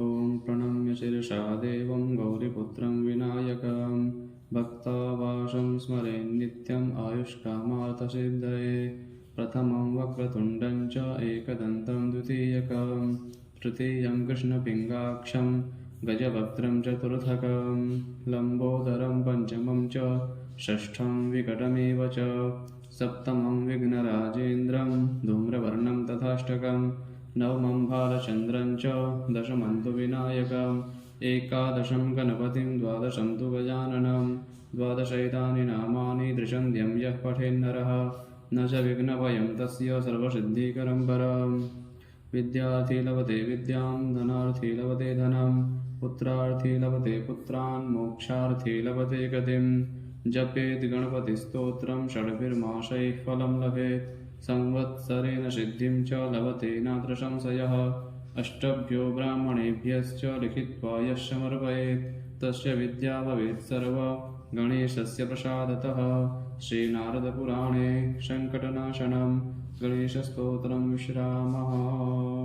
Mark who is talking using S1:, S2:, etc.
S1: ॐ प्रणम्य शिरसा देवं गौरीपुत्रं विनायकं भक्तावासं स्मरेन्नित्यम् आयुष्कामार्थसिद्धये। प्रथमं वक्रतुण्डं च एकदन्तं द्वितीयकं तृतीयं कृष्णपिङ्गाक्षं गजवक्त्रं चतुर्थकं लम्बोदरं पञ्चमं च षष्ठं विकटमेव च सप्तमं विघ्नराजेन्द्रं धूम्रवर्णं तथाष्टकं नवमं बालचन्द्रं च दशमं तु विनायकम् एकादशं गणपतिं द्वादशं तु गजाननं द्वादशैतानि नामानि दृशन्त्यं यः पठेन्नरः न च विघ्नभयं तस्य सर्वसिद्धिकरं परम्। विद्यार्थी लभते विद्यां धनार्थी लभते धनं पुत्रार्थी लभते पुत्रान् मोक्षार्थी लभते गतिं जपेत् गणपतिस्तोत्रं षड्भिर्मासैः फलं लभेत्। संवत्सरेण सिद्धिं च लभते संशयः अष्टभ्यो ब्राह्मणेभ्यश्च लिखित्वा यः समर्पयेत् तस्य विद्या भवेत् सर्व। गणेशस्य प्रसादतः। श्रीनारदपुराणे सङ्कटनाशनं गणेशस्तोत्रं विश्रामः